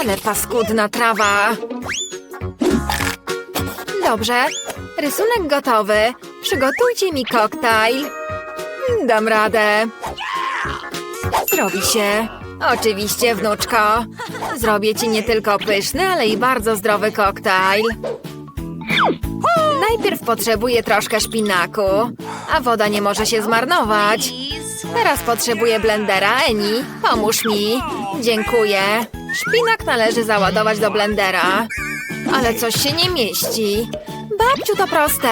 Ale paskudna trawa. Dobrze, rysunek gotowy. Przygotujcie mi koktajl. Dam radę. Zrobi się. Oczywiście, wnuczko. Zrobię ci nie tylko pyszny, ale i bardzo zdrowy koktajl. Najpierw potrzebuję troszkę szpinaku, a woda nie może się zmarnować. Teraz potrzebuję blendera. Eni, pomóż mi. Dziękuję. Szpinak należy załadować do blendera. Ale coś się nie mieści. Babciu, to proste.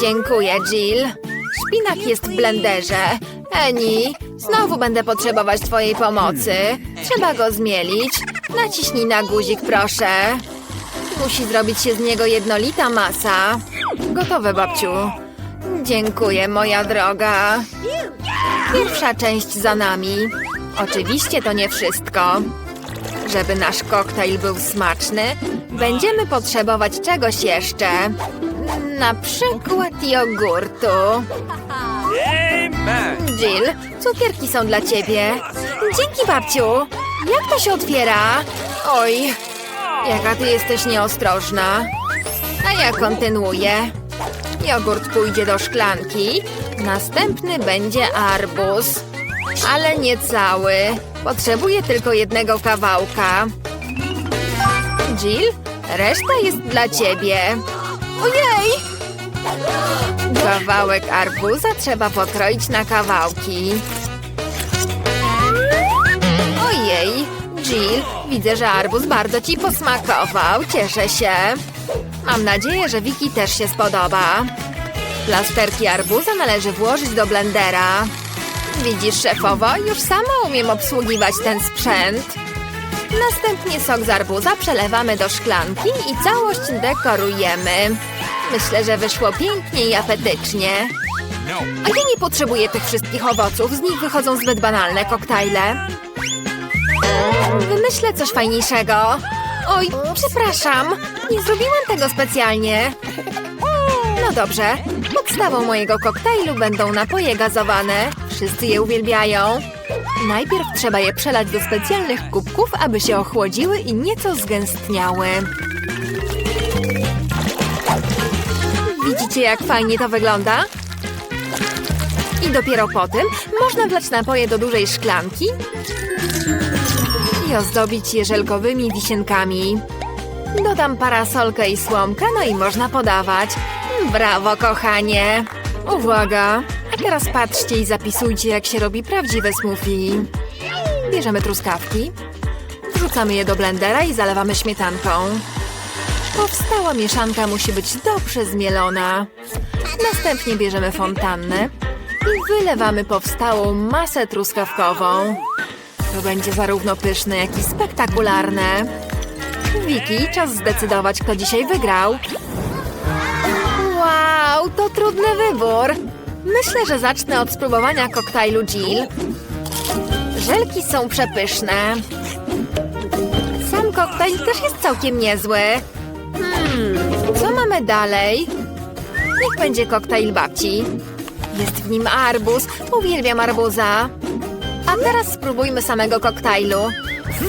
Dziękuję, Jill. Szpinak jest w blenderze. Eni, znowu będę potrzebować twojej pomocy. Trzeba go zmielić. Naciśnij na guzik, proszę. Musi zrobić się z niego jednolita masa. Gotowe, babciu. Dziękuję, moja droga. Pierwsza część za nami. Oczywiście to nie wszystko. Żeby nasz koktajl był smaczny, będziemy potrzebować czegoś jeszcze. Na przykład jogurtu. Jill, cukierki są dla ciebie. Dzięki, babciu. Jak to się otwiera? Oj, jaka ty jesteś nieostrożna. A ja kontynuuję. Jogurt pójdzie do szklanki. Następny będzie arbuz. Ale nie cały. Potrzebuję tylko jednego kawałka. Jill, reszta jest dla ciebie. Ojej! Kawałek arbuza trzeba pokroić na kawałki. Ojej, Jill, widzę, że arbuz bardzo ci posmakował. Cieszę się. Mam nadzieję, że Wiki też się spodoba. Plasterki arbuza należy włożyć do blendera. Widzisz, szefowo, już sama umiem obsługiwać ten sprzęt. Następnie sok z arbuza przelewamy do szklanki i całość dekorujemy. Myślę, że wyszło pięknie i apetycznie. A ja nie potrzebuję tych wszystkich owoców, z nich wychodzą zbyt banalne koktajle. Wymyślę coś fajniejszego. Oj, przepraszam, nie zrobiłam tego specjalnie. No dobrze, podstawą mojego koktajlu będą napoje gazowane. Wszyscy je uwielbiają. Najpierw trzeba je przelać do specjalnych kubków, aby się ochłodziły i nieco zgęstniały. Widzicie, jak fajnie to wygląda? I dopiero potem można wlać napoje do dużej szklanki i ozdobić je żelkowymi wisienkami. Dodam parasolkę i słomkę, no i można podawać. Brawo, kochanie! Uwaga! Teraz patrzcie i zapisujcie, jak się robi prawdziwe smoothie. Bierzemy truskawki, wrzucamy je do blendera i zalewamy śmietanką. Powstała mieszanka musi być dobrze zmielona. Następnie bierzemy fontannę i wylewamy powstałą masę truskawkową. To będzie zarówno pyszne, jak i spektakularne. Wiki, czas zdecydować, kto dzisiaj wygrał. Wow, to trudny wybór. Myślę, że zacznę od spróbowania koktajlu Jill. Żelki są przepyszne. Sam koktajl też jest całkiem niezły. Hmm, co mamy dalej? Niech będzie koktajl babci. Jest w nim arbuz. Uwielbiam arbuza. A teraz spróbujmy samego koktajlu.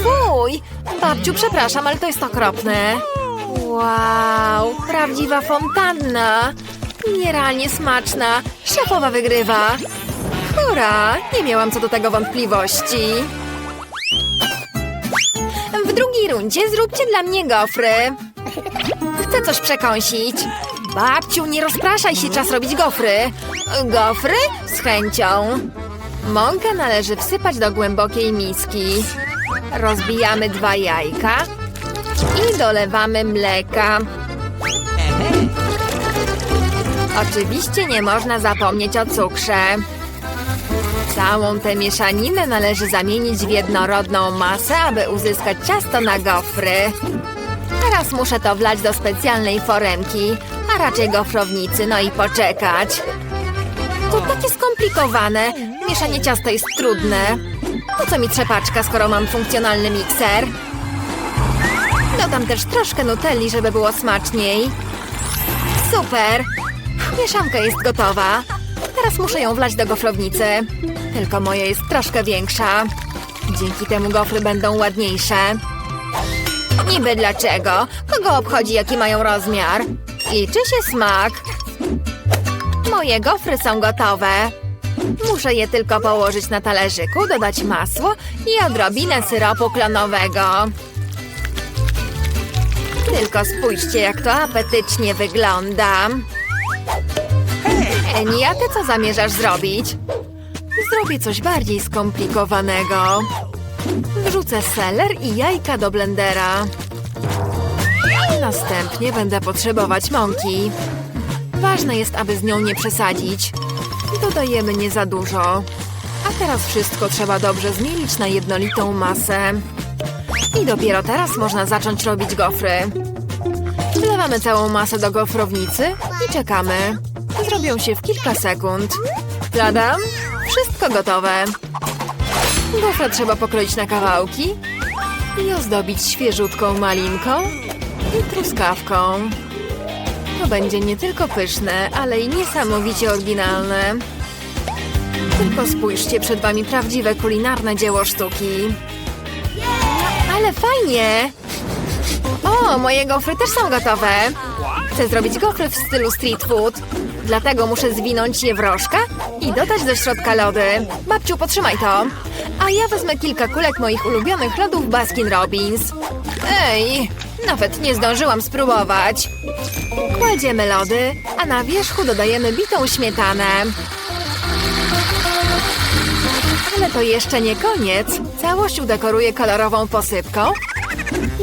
Fuj! Babciu, przepraszam, ale to jest okropne. Wow, prawdziwa fontanna. Nierealnie smaczna. Szefowa wygrywa. Hurra! Nie miałam co do tego wątpliwości. W drugiej rundzie zróbcie dla mnie gofry. Chcę coś przekąsić. Babciu, nie rozpraszaj się, czas robić gofry. Gofry? Z chęcią. Mąkę należy wsypać do głębokiej miski. Rozbijamy dwa jajka i dolewamy mleka. Oczywiście nie można zapomnieć o cukrze. Całą tę mieszaninę należy zamienić w jednorodną masę, aby uzyskać ciasto na gofry. Teraz muszę to wlać do specjalnej foremki, a raczej gofrownicy, no i poczekać. To takie skomplikowane. Mieszanie ciasta jest trudne. Po co mi trzepaczka, skoro mam funkcjonalny mikser? Dodam też troszkę nutelli, żeby było smaczniej. Super! Mieszanka jest gotowa. Teraz muszę ją wlać do gofrownicy. Tylko moja jest troszkę większa. Dzięki temu gofry będą ładniejsze. Niby dlaczego? Kogo obchodzi, jaki mają rozmiar? Liczy się smak. Moje gofry są gotowe. Muszę je tylko położyć na talerzyku, dodać masło i odrobinę syropu klonowego. Tylko spójrzcie, jak to apetycznie wygląda. Eni, a ty co zamierzasz zrobić? Zrobię coś bardziej skomplikowanego. Wrzucę seler i jajka do blendera. Następnie będę potrzebować mąki. Ważne jest, aby z nią nie przesadzić. Dodajemy nie za dużo. A teraz wszystko trzeba dobrze zmielić na jednolitą masę. I dopiero teraz można zacząć robić gofry. Wlewamy całą masę do gofrownicy i czekamy. Zrobią się w kilka sekund. Tadam! Wszystko gotowe. Gofra trzeba pokroić na kawałki i ozdobić świeżutką malinką i truskawką. To będzie nie tylko pyszne, ale i niesamowicie oryginalne. Tylko spójrzcie, przed wami prawdziwe kulinarne dzieło sztuki. Ale fajnie! O, moje gofry też są gotowe. Chcę zrobić gofry w stylu street food. Dlatego muszę zwinąć je w rożka i dodać do środka lody. Babciu, potrzymaj to. A ja wezmę kilka kulek moich ulubionych lodów Baskin Robbins. Ej, nawet nie zdążyłam spróbować. Kładziemy lody, a na wierzchu dodajemy bitą śmietanę. Ale to jeszcze nie koniec. Całość udekoruję kolorową posypką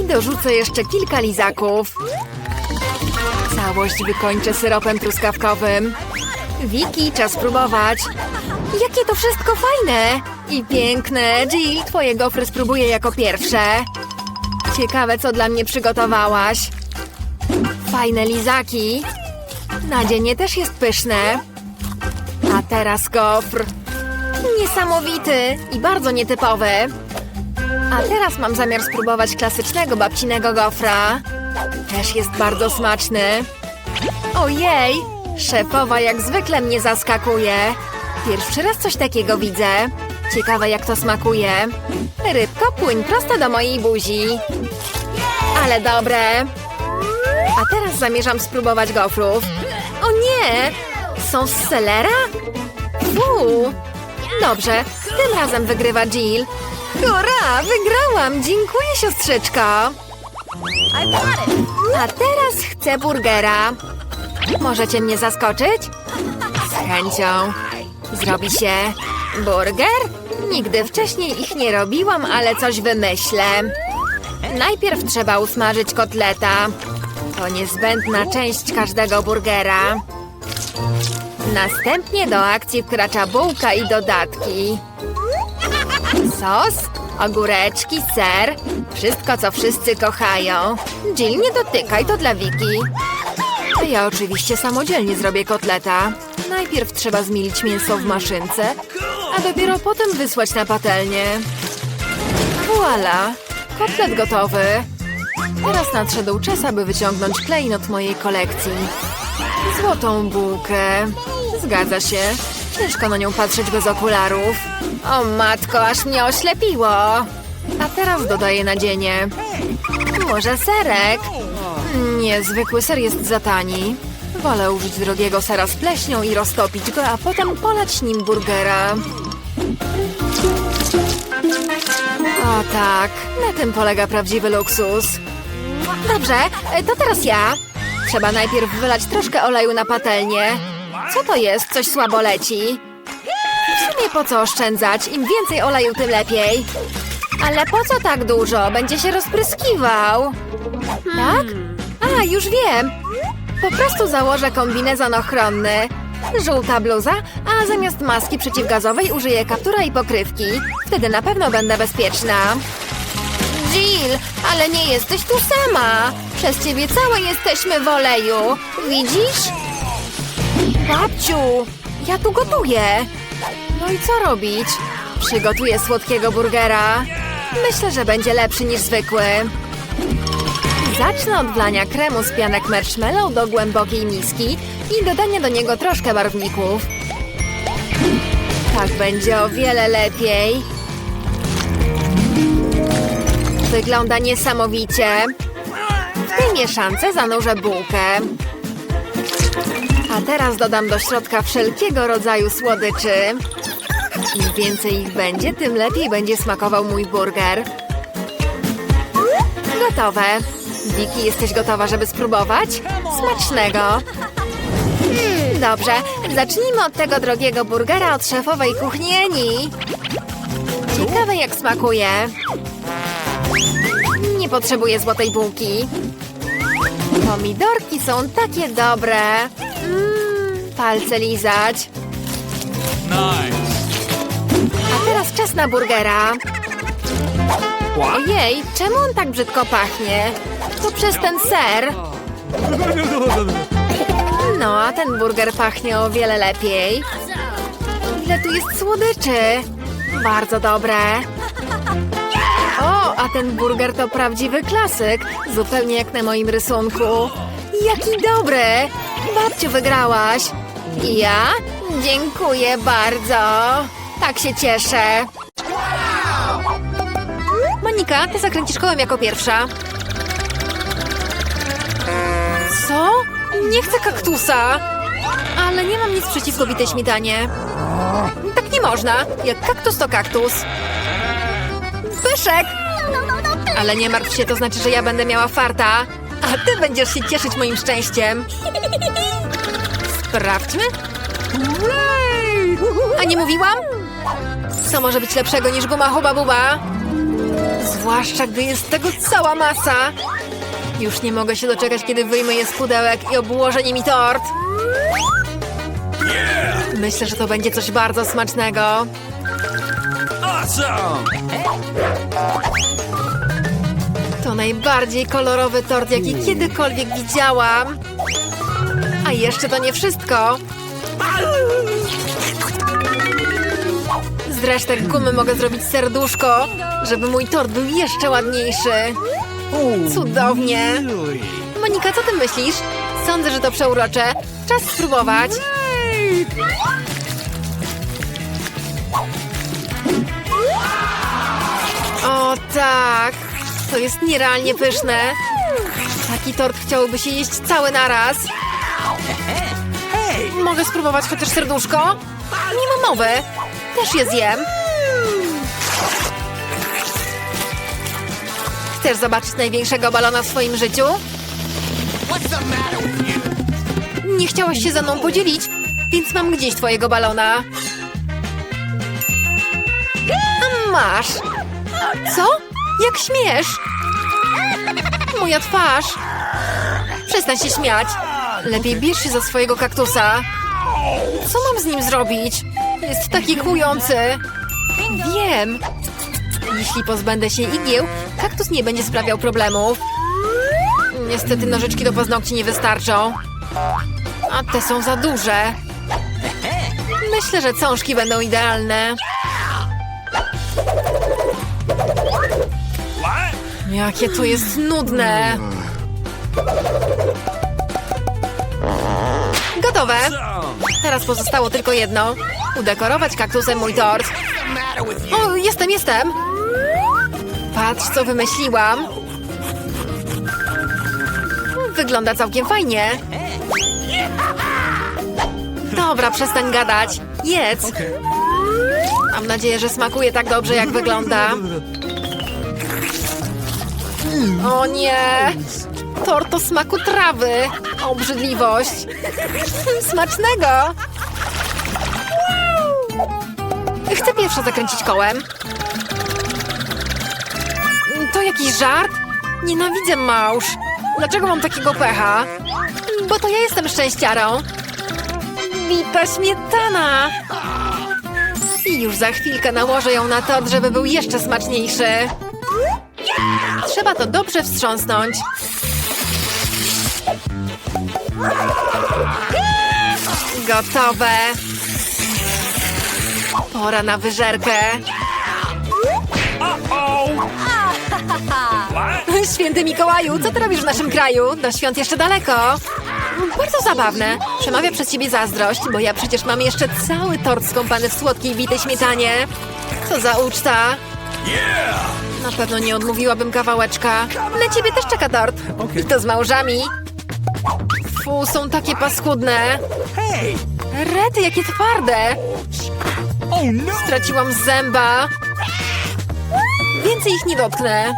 i dorzucę jeszcze kilka lizaków. Całość wykończę syropem truskawkowym. Wiki, czas spróbować. Jakie to wszystko fajne i piękne. Jill, twoje gofry spróbuję jako pierwsze. Ciekawe, co dla mnie przygotowałaś. Fajne lizaki. Nadzienie też jest pyszne. A teraz gofr. Niesamowity i bardzo nietypowy. A teraz mam zamiar spróbować klasycznego babcinego gofra. Też jest bardzo smaczny. Ojej! Szefowa jak zwykle mnie zaskakuje. Pierwszy raz coś takiego widzę. Ciekawe jak to smakuje. Rybko, płyń prosto do mojej buzi. Ale dobre. A teraz zamierzam spróbować gofrów. O nie! Są z selera? Fuu! Dobrze, tym razem wygrywa Jill. Hurra! Wygrałam! Dziękuję, siostrzyczko! A teraz chcę burgera. Możecie mnie zaskoczyć? Z chęcią. Zrobi się burger? Nigdy wcześniej ich nie robiłam, ale coś wymyślę. Najpierw trzeba usmażyć kotleta. To niezbędna część każdego burgera. Następnie do akcji wkracza bułka i dodatki. Sos, ogóreczki, ser. Wszystko, co wszyscy kochają. Jill, nie dotykaj, to dla Wiki. Ja oczywiście samodzielnie zrobię kotleta. Najpierw trzeba zmielić mięso w maszynce, a dopiero potem wysłać na patelnię. Voila! Kotlet gotowy. Teraz nadszedł czas, aby wyciągnąć klejnot mojej kolekcji. Złotą bułkę. Zgadza się. Ciężko na nią patrzeć bez okularów. O matko, aż mnie oślepiło. A teraz dodaję nadzienie. Może serek? Nie, zwykły ser jest za tani. Wolę użyć drogiego sera z pleśnią i roztopić go, a potem polać nim burgera. O tak, na tym polega prawdziwy luksus. Dobrze, to teraz ja. Trzeba najpierw wylać troszkę oleju na patelnię. Co to jest? Coś słabo leci. W sumie po co oszczędzać? Im więcej oleju, tym lepiej. Ale po co tak dużo? Będzie się rozpryskiwał. Tak? A, już wiem. Po prostu założę kombinezon ochronny. Żółta bluza, a zamiast maski przeciwgazowej użyję kaptura i pokrywki. Wtedy na pewno będę bezpieczna. Jill, ale nie jesteś tu sama. Przez ciebie całe jesteśmy w oleju. Widzisz? Babciu, ja tu gotuję. No i co robić? Przygotuję słodkiego burgera. Myślę, że będzie lepszy niż zwykły. Zacznę od wlania kremu z pianek marshmallow do głębokiej miski i dodania do niego troszkę barwników. Tak będzie o wiele lepiej. Wygląda niesamowicie. W tej mieszance zanurzę bułkę. A teraz dodam do środka wszelkiego rodzaju słodyczy. Im więcej ich będzie, tym lepiej będzie smakował mój burger. Gotowe. Wiki, jesteś gotowa, żeby spróbować? Smacznego! Dobrze, zacznijmy od tego drogiego burgera od szefowej kuchni Eni. Ciekawe jak smakuje. Nie potrzebuję złotej bułki. Pomidorki są takie dobre. Mmm, palce lizać. A teraz czas na burgera. Ojej, czemu on tak brzydko pachnie? To przez ten ser. No, a ten burger pachnie o wiele lepiej. Ile tu jest słodyczy? Bardzo dobre. O, a ten burger to prawdziwy klasyk. Zupełnie jak na moim rysunku. Jaki dobry! Babciu, wygrałaś. Ja? Dziękuję bardzo. Tak się cieszę. Monika, ty zakręcisz kołem jako pierwsza. Co? Nie chcę kaktusa. Ale nie mam nic przeciwko bitej śmietanie. Tak nie można. Jak kaktus to kaktus. Pyszek! Ale nie martw się, to znaczy, że ja będę miała farta. A ty będziesz się cieszyć moim szczęściem. Sprawdźmy. A nie mówiłam? Co może być lepszego niż guma huba buba? Zwłaszcza, gdy jest tego cała masa. Już nie mogę się doczekać, kiedy wyjmę je z pudełek i obłożę nimi tort. Myślę, że to będzie coś bardzo smacznego. To najbardziej kolorowy tort, jaki kiedykolwiek widziałam. A jeszcze to nie wszystko. Z resztek gumy mogę zrobić serduszko, żeby mój tort był jeszcze ładniejszy. Cudownie. Monika, co ty myślisz? Sądzę, że to przeurocze. Czas spróbować. O tak! To jest nierealnie pyszne. Taki tort chciałoby się jeść cały naraz. Mogę spróbować chociaż serduszko? Nie mowy. Też je zjem. Chcesz zobaczyć największego balona w swoim życiu? Nie chciałaś się ze mną podzielić, więc mam gdzieś twojego balona. A Masz. Co? Jak śmiesz? Moja twarz. Przestań się śmiać. Lepiej bierz się za swojego kaktusa. Co mam z nim zrobić? Jest taki kłujący. Wiem. Jeśli pozbędę się igieł, kaktus nie będzie sprawiał problemów. Niestety nożyczki do paznokci nie wystarczą. A te są za duże. Myślę, że cążki będą idealne. Jakie to jest nudne. Gotowe. Teraz pozostało tylko jedno. Udekorować kaktusem mój tort. O, jestem, jestem. Patrz, co wymyśliłam. Wygląda całkiem fajnie. Dobra, przestań gadać. Jedz. Mam nadzieję, że smakuje tak dobrze, jak wygląda. O nie! Tort o smaku trawy. Obrzydliwość. Smacznego! Chcę pierwsza zakręcić kołem. To jakiś żart? Nienawidzę małż. Dlaczego mam takiego pecha? Bo to ja jestem szczęściarą. Bita śmietana! I już za chwilkę nałożę ją na tort, żeby był jeszcze smaczniejszy. Trzeba to dobrze wstrząsnąć. Gotowe. Pora na wyżerkę. What? Święty Mikołaju, co ty robisz w naszym kraju? Do świąt jeszcze daleko. Bardzo zabawne. Przemawia przez ciebie zazdrość, bo ja przecież mam jeszcze cały tort skąpany w słodkiej bitej śmietanie. Co za uczta. Na pewno nie odmówiłabym kawałeczka. Na ciebie też czeka tort. I to z małżami. Fu, są takie paskudne. Rety, jakie twarde. Oh no! Straciłam zęba. Więcej ich nie dotknę.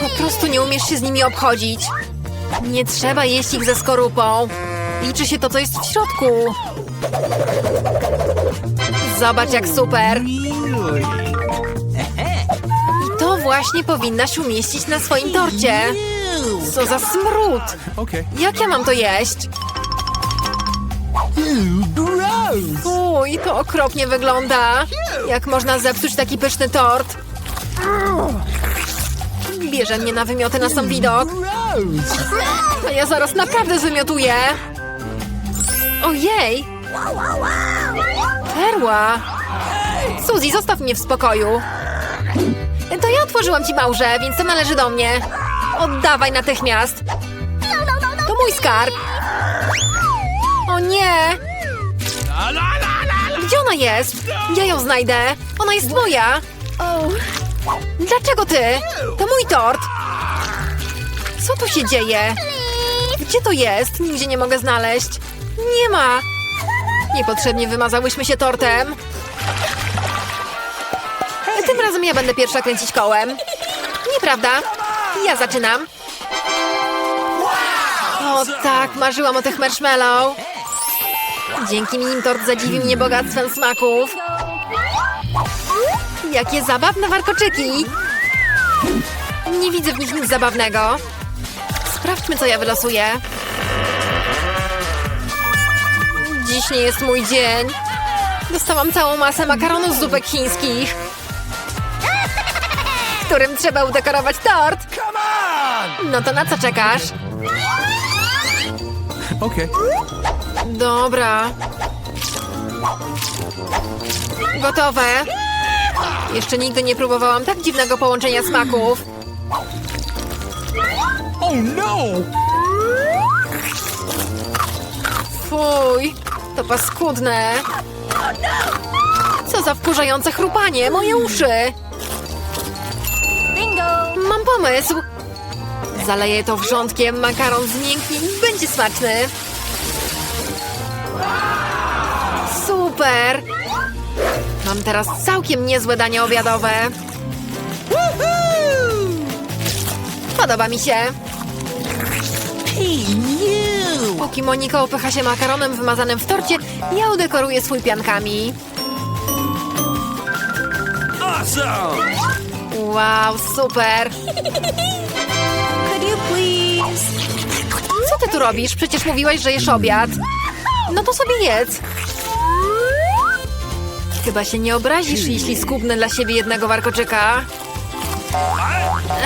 Po prostu nie umiesz się z nimi obchodzić. Nie trzeba jeść ich ze skorupą. Liczy się to, co jest w środku. Zobacz, jak super. I to właśnie powinnaś umieścić na swoim torcie. Co za smród. Jak ja mam to jeść? Uj, to okropnie wygląda. Jak można zepsuć taki pyszny tort? Bierze mnie na wymioty na sam widok. A ja zaraz naprawdę zwymiotuję. Ojej! Perła! Suzy, zostaw mnie w spokoju. To ja otworzyłam ci małże, więc to należy do mnie. Oddawaj natychmiast. To mój skarb. O nie! Gdzie ona jest? Ja ją znajdę. Ona jest moja. Dlaczego ty? To mój tort. Co tu się dzieje? Gdzie to jest? Nigdzie nie mogę znaleźć. Nie ma. Niepotrzebnie wymazałyśmy się tortem. Tym razem ja będę pierwsza kręcić kołem. Nieprawda? Ja zaczynam. O tak, marzyłam o tych marshmallow. Dzięki nim tort zadziwił mnie bogactwem smaków. Jakie zabawne warkoczyki! Nie widzę w nich nic zabawnego. Sprawdźmy, co ja wylosuję. Dziś nie jest mój dzień. Dostałam całą masę makaronu z zupek chińskich, którym trzeba udekorować tort. No to na co czekasz? Okay. Dobra. Gotowe. Jeszcze nigdy nie próbowałam tak dziwnego połączenia smaków. Oh no! Fuj, to paskudne. Co za wkurzające chrupanie, moje uszy. Bingo! Mam pomysł. Zaleję to wrzątkiem, makaron zmięknie i będzie smaczny. Super! Mam teraz całkiem niezłe danie obiadowe. Podoba mi się. Póki Monika upycha się makaronem wymazanym w torcie, ja udekoruję swój piankami. Awesome! Wow, super! Co ty tu robisz? Przecież mówiłaś, że jesz obiad. No to sobie jedz. Chyba się nie obrazisz, jeśli skubnę dla siebie jednego warkoczyka.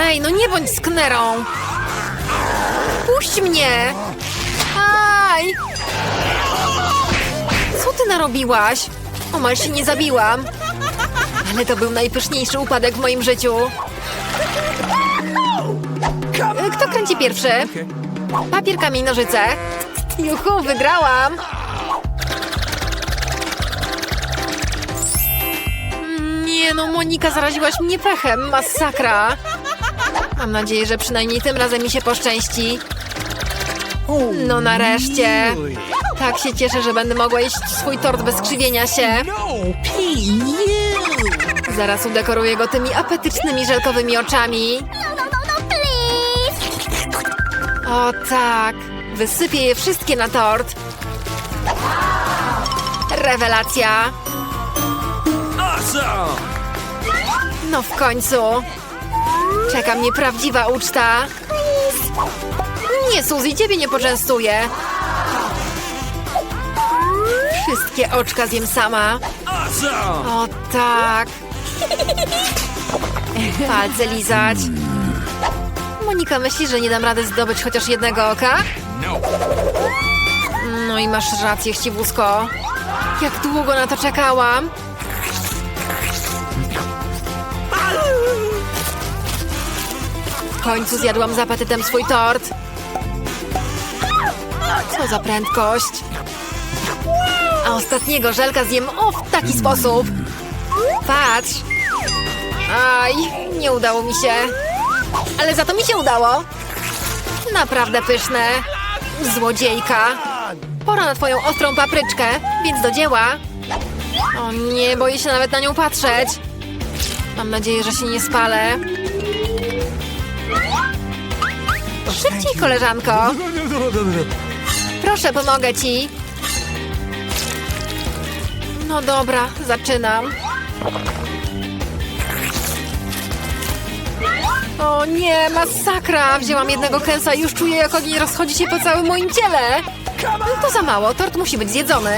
Ej, no nie bądź sknerą. Puść mnie! Aj! Co ty narobiłaś? Omal się nie zabiłam. Ale to był najpyszniejszy upadek w moim życiu. Kto kręci pierwszy? Okay. Papier, kamień, nożyce. Juhu, wygrałam! Nie no, Monika, zaraziłaś mnie pechem. Masakra. Mam nadzieję, że przynajmniej tym razem mi się poszczęści. No nareszcie. Tak się cieszę, że będę mogła jeść swój tort bez krzywienia się. No! Zaraz udekoruję go tymi apetycznymi żelkowymi oczami. O tak, wysypię je wszystkie na tort. Rewelacja. No w końcu. Czeka mnie prawdziwa uczta. Nie, Suzy, ciebie nie poczęstuję. Wszystkie oczka zjem sama. O tak. Palce lizać. Monika myśli, że nie dam rady zdobyć chociaż jednego oka? No! No i masz rację, chciwusko. Jak długo na to czekałam. W końcu zjadłam z apetytem swój tort. Co za prędkość. A ostatniego żelka zjem o w taki sposób. Patrz. Aj, nie udało mi się. Ale za to mi się udało. Naprawdę pyszne. Złodziejka. Pora na twoją ostrą papryczkę, więc do dzieła. O nie, boję się nawet na nią patrzeć. Mam nadzieję, że się nie spalę. Szybciej, koleżanko. Proszę, pomogę ci. No dobra, zaczynam. O nie, masakra! Wzięłam jednego kęsa i już czuję, jak ogień rozchodzi się po całym moim ciele. No to za mało, tort musi być zjedzony.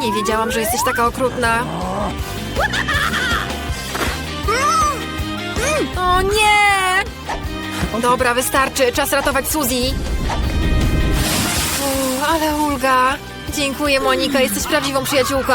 Nie wiedziałam, że jesteś taka okrutna. O nie! Dobra, wystarczy. Czas ratować Suzy. Ale ulga. Dziękuję, Monika. Jesteś prawdziwą przyjaciółką.